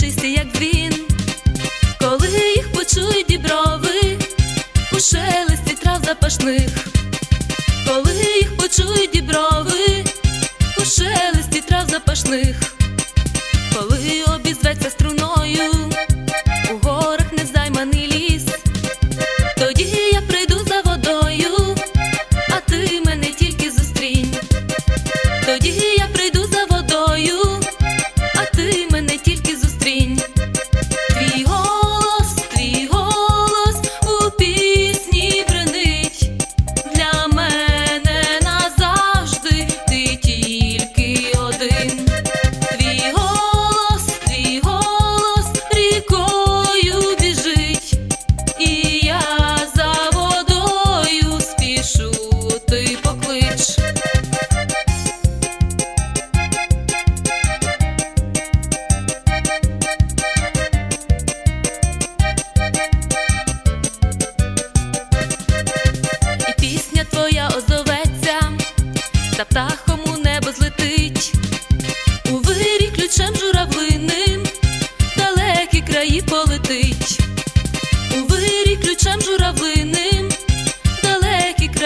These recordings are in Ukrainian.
чистий, як він, коли їх почують діброви, у шелесті трав запашних, коли їх почують діброви, у шелесті трав запашних, коли обізветься струною, у горах незайманий ліс, тоді я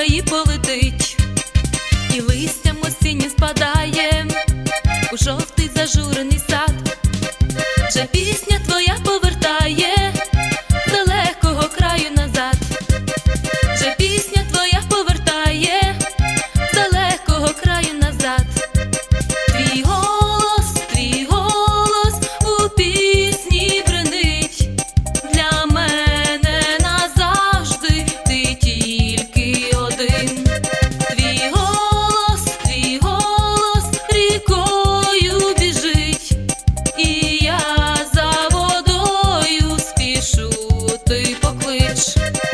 і полетить, і листям осінні спадає у жовтий зажурений сад, вже пісня твоя повертає. ти поклич.